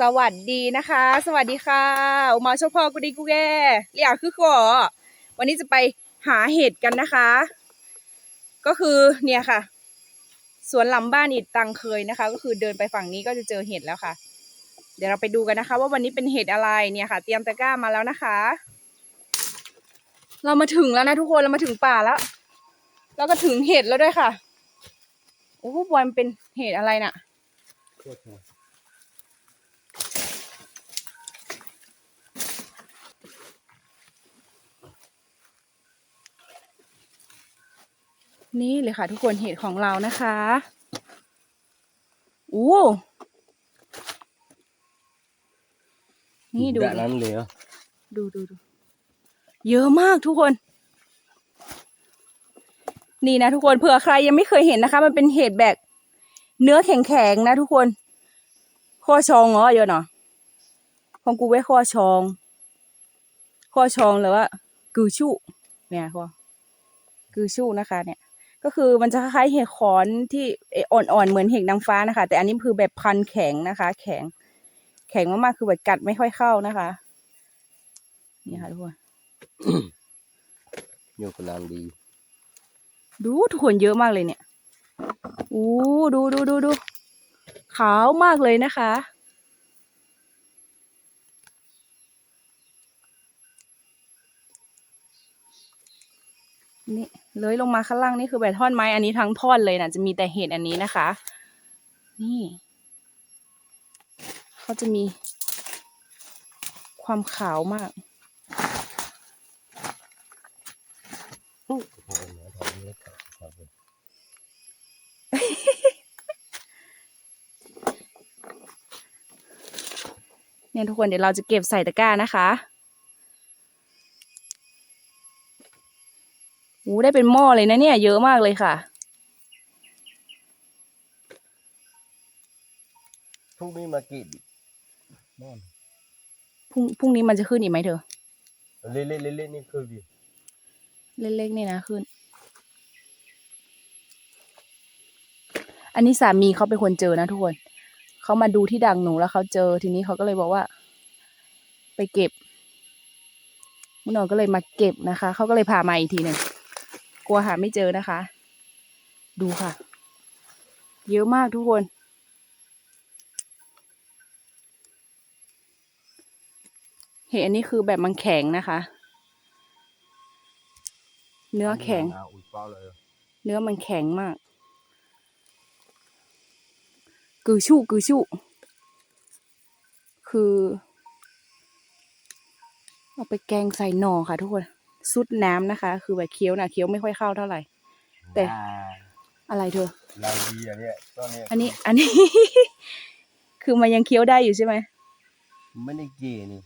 สวัสดีนะคะ สวัสดีค่ะอุมาชพอกุดีกูแกเรียกคือขอวันนี้จะไปหาเห็ดกันนะคะ ก็คือเนี่ยค่ะ สวนหลังบ้านอิดตังเคยนะคะ ก็คือเดินไปฝั่งนี้ก็จะเจอเห็ดแล้วค่ะ เดี๋ยวเราไปดูกันนะคะ ว่าวันนี้เป็นเห็ดอะไรเนี่ยค่ะ เตรียมตะกร้ามาแล้วนะคะ เรามาถึงแล้วนะทุกคนเรามาถึงป่าแล้ว แล้วก็ถึงเห็ดแล้วด้วยค่ะโอ้โหบอยมันเป็นเห็ดอะไรน่ะ นี่เลยค่ะ ทุกคนเห็ดของเรานะคะโอ้นี่ดู Đã lắm liền ดูดูดูเยอะมากทุกคน นี่นะทุกคนเผื่อใครยังไม่เคยเห็นนะคะ มันเป็นเห็ดแบบเนื้อแข็งๆนะทุกคนข้อชองเหรอเยอะเนาะของกูไว้ข้อชองข้อชองหรือว่า กือชู่เนี่ยข้อกือชู่นะคะเนี่ย ก็คือมันจะคล้ายๆเห็ดขอนที่เอ่ออ่อนๆเหมือนเห็ดนางฟ้านะคะ แต่อันนี้คือแบบพันแข็งนะคะ แข็ง แข็งมากๆคือแบบกัดไม่ค่อยเข้านะคะ นี่ค่ะทุกคน Nhiều còn làm đi ดูทุกคนเยอะมากเลยเนี่ยอู้ดูดูดูดูขาวมากเลยนะคะนี่ เลยลงมาข้างล่างนี่คือแบบท่อนไม้อันนี้ทั้งท่อนเลยนะจะมีแต่เห็ดอันนี้นะคะ นี่เขาจะมีความขาวมากเนี่ยทุกคนเดี๋ยวเราจะเก็บใส่ตะกร้านะคะ ได้เป็นหม้อเลยนะเนี่ย เยอะมากเลยค่ะ Không đi mà kịp Ngon พรุ่งพรุ่งนี้มันจะขึ้นอีกไหมเธอ Lên lên lên lên lên khơi đi เล็กๆนี่นะขึ้น อันนี้สามีเขาเป็นคนเจอนะทุกคน เขามาดูที่ดังหนูแล้วเขาเจอ ทีนี้เขาก็เลยบอกว่า ไปเก็บมุนนก็เลยมาเก็บนะคะ เขาก็เลยพามาอีกทีหนึ่งก ลัวหาไม่เจอนะคะ ดูค่ะ เยอะมากทุกคน เห็นอันนี้คือแบบมันแข็งนะคะ เนื้อแข็ง เนื้อมันแข็งมาก กือชู่กือชู่คือ เอาไปแกงใส่หน่อค่ะทุกคน ซุดน้ำนะคะ คือแบบเคี้ยวนะเคี้ยวไม่ค่อยเข้าเท่าไหร่ Tè. À อะไรเธอ Làm gì à nè Cho nè อันนี้อันนี้ คือมันยังเคี้ยวได้อยู่ใช่ไหม Mới đi kì nè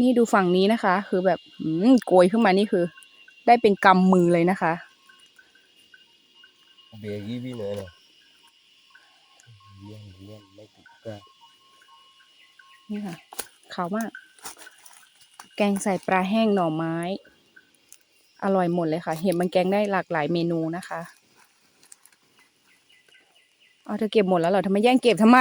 นี่ดูฝั่งนี้นะคะ คือแบบอืมโกยขึ้นมานี่คือ ได้เป็นกำมือเลยนะคะ Bè ghi bi nữa nè Liên นี่ค่ะขาวมาก แกงใส่ปลาแห้งหน่อไม้ อร่อยหมดเลยค่ะ เห็นมันแกงได้หลากหลายเมนูนะคะเอาเธอเก็บหมดแล้วเหรอทำไมแย่งเก็บทำไม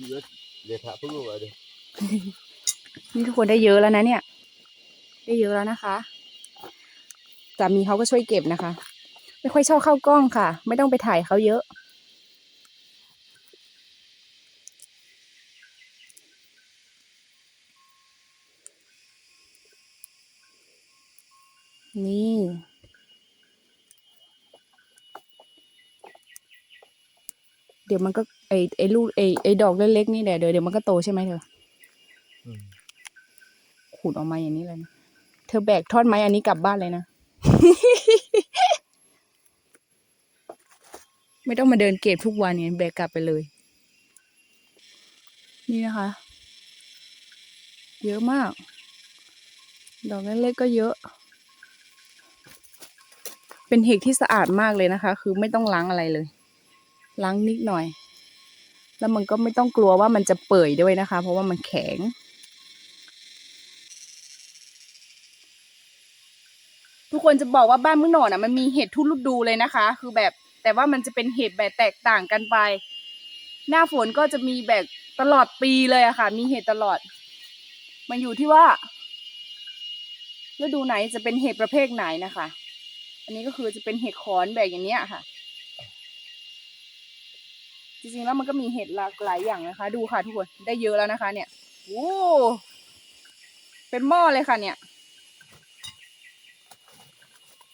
Chuyện ngủ cái này như vậy nè Hai dưới Để thả phức vào đây นี่ทุกคนได้เยอะแล้วนะเนี่ย ได้เยอะแล้วนะคะสามีเขาก็ช่วยเก็บนะคะ ไม่ค่อยชอบเข้ากล้องค่ะ ไม่ต้องไปถ่ายเขาเยอะนี่เดี๋ยวมันก็ ไอไอลูกไอไอดอกเล็กๆนี่แหละเดี๋ยวเดี๋ยวมันก็โตใช่ไหมเธอ Ừ. ขูดออกมาอย่างนี้เลยนะเธอแบกท่อนไม้อันนี้กลับบ้านเลยนะ ไม่ต้องมาเดินเก็บทุกวันเนี่ยแบกกลับไปเลย นี่นะคะ เยอะมาก ดอกเล็กๆก็เยอะ เป็นเห็ดที่สะอาดมากเลยนะคะ คือไม่ต้องล้างอะไรเลย ล้างนิดหน่อย แล้วมันก็ไม่ต้องกลัวว่ามันจะเปื่อยด้วยนะคะ เพราะว่ามันแข็ง ทุกคนจะบอกว่าบ้านมือหนอนอะมันมีเห็ดทุกฤดูเลยนะคะ คือแบบแต่ว่ามันจะเป็นเห็ดแบบแตกต่างกันไป หน้าฝนก็จะมีแบบตลอดปีเลยอะค่ะ มีเห็ดตลอด มันอยู่ที่ว่าฤดูไหนจะเป็นเห็ดประเภทไหนนะคะ อันนี้ก็คือจะเป็นเห็ดขอนแบบอย่างเนี้ยค่ะ จริงๆแล้วมันก็มีเห็ดหลากหลายอย่างนะคะ ดูค่ะทุกคนได้เยอะแล้วนะคะ เนี่ยโอ้เป็นหม้อเลยค่ะ เนี่ย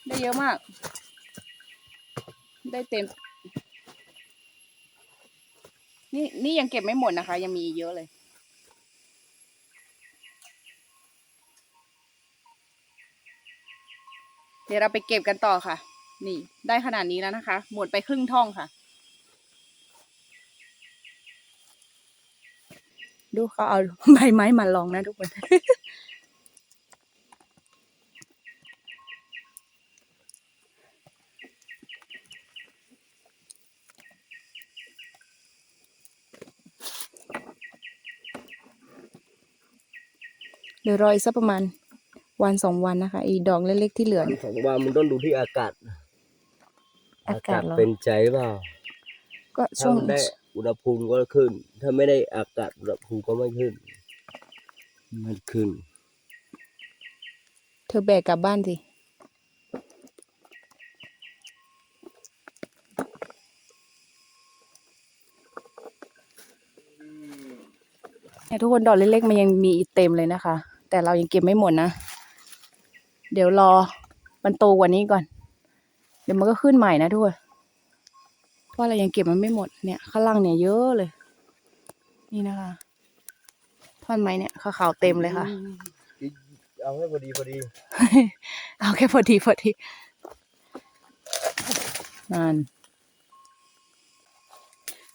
ได้เยอะมาก ได้เต็ม นี่นี่ยังเก็บไม่หมดนะคะ ยังมีเยอะเลยเดี๋ยวเราไปเก็บกันต่อค่ะ นี่ ได้ขนาดนี้แล้วนะคะ หมดไปครึ่งท่องค่ะ ดูเขาเอาใบไม้มาลองนะทุกคนเดี๋ยวรออีกสักประมาณวันสองวันนะคะ อีดอกเล็กๆที่เหลือเนี่ยสองวันมันต้องดูที่อากาศ อากาศเหรอเป็นใจเปล่า ก็ถ้าช่วงมันได้ อุณหภูมิก็ขึ้น ถ้าไม่ได้อากาศอุณหภูมิก็ไม่ขึ้นไม่ขึ้น เธอแบกกลับบ้านสิ เนี่ยทุกคนดอกเล็กๆมันยังมีอีกเต็มเลยนะคะ แต่เรายังเก็บไม่หมดนะ เดี๋ยวรอมันโตกว่านี้ก่อน เดี๋ยวมันก็ขึ้นใหม่นะทุกคน เพราะเรายังเก็บมันไม่หมดเนี่ยข้างล่างเนี่ยเยอะเลย นี่นะคะท่อนไม้เนี่ยขาวๆเต็มเลยค่ะ เอาให้พอดีพอดี เอาแค่พอดีพอดีนั่น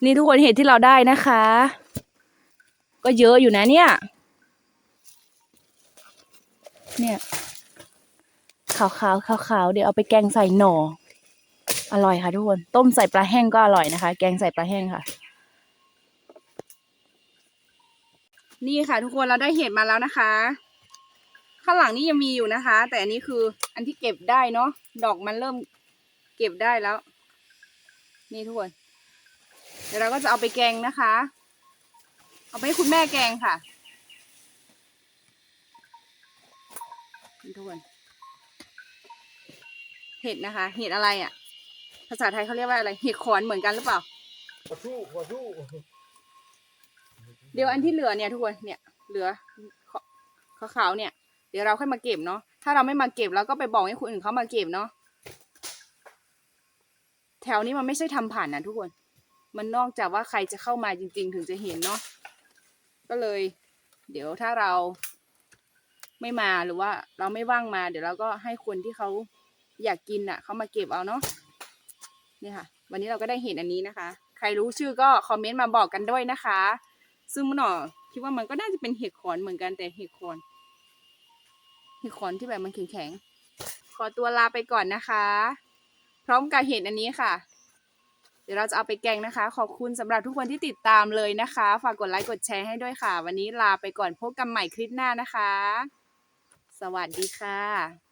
นี่ทุกคนเห็ดที่เราได้นะคะ ก็เยอะอยู่นะเนี่ย เนี่ยขาวขาวขาวขาวๆเดี๋ยวเอาไปแกงใส่หน่อ อร่อยค่ะทุกคน ต้มใส่ปลาแห้งก็อร่อยนะคะ แกงใส่ปลาแห้งค่ะ นี่ค่ะ ทุกคนเราได้เห็ดมาแล้วนะคะ ข้างหลังนี่ยังมีอยู่นะคะ แต่อันนี้คืออันที่เก็บได้เนาะดอกมันเริ่มเก็บได้แล้ว นี่ทุกคน เดี๋ยวเราก็จะเอาไปแกงนะคะ เอาไปให้คุณแม่แกงค่ะนี่ทุกคนเห็ดนะคะ เห็ดอะไรอะ่ะ ภาษาไทยเขาเรียกว่าอะไรเห็ดขอนเหมือนกันหรือเปล่า ขอสู้ขอสู้เดี๋ยวอันที่เหลือเนี่ยทุกคนเนี่ยเหลือขาวๆเนี่ย เดี๋ยวเราค่อยมาเก็บเนาะถ้าเราไม่มาเก็บเราก็ไปบอกให้คนอื่นเขามาเก็บเนาะแถวนี้มันไม่ใช่ทำผ่านนะทุกคน มันนอกจากว่าใครจะเข้ามาจริง ๆ ถึงจะเห็นเนาะก็เลย เดี๋ยวถ้าเราไม่มาหรือว่าเราไม่ว่างมา เดี๋ยวเราก็ให้คนที่เขาอยากกินอะเขามาเก็บเอาเนาะ นี่ค่ะ วันนี้เราก็ได้เห็นอันนี้นะคะ ใครรู้ชื่อก็คอมเมนต์มาบอกกันด้วยนะคะ ซึ่งมันหนอคิดว่ามันก็น่าจะเป็นเห็ดขอนเหมือนกันแต่เห็ดขอนเห็ดขอนที่แบบมันแข็งๆขอตัวลาไปก่อนนะคะ พร้อมกับเห็ดอันนี้ค่ะเดี๋ยวเราจะเอาไปแกงนะคะ ขอบคุณสำหรับทุกคนที่ติดตามเลยนะคะ ฝากกดไลค์กดแชร์ให้ด้วยค่ะ วันนี้ลาไปก่อนพบกันใหม่คลิปหน้านะคะ สวัสดีค่ะ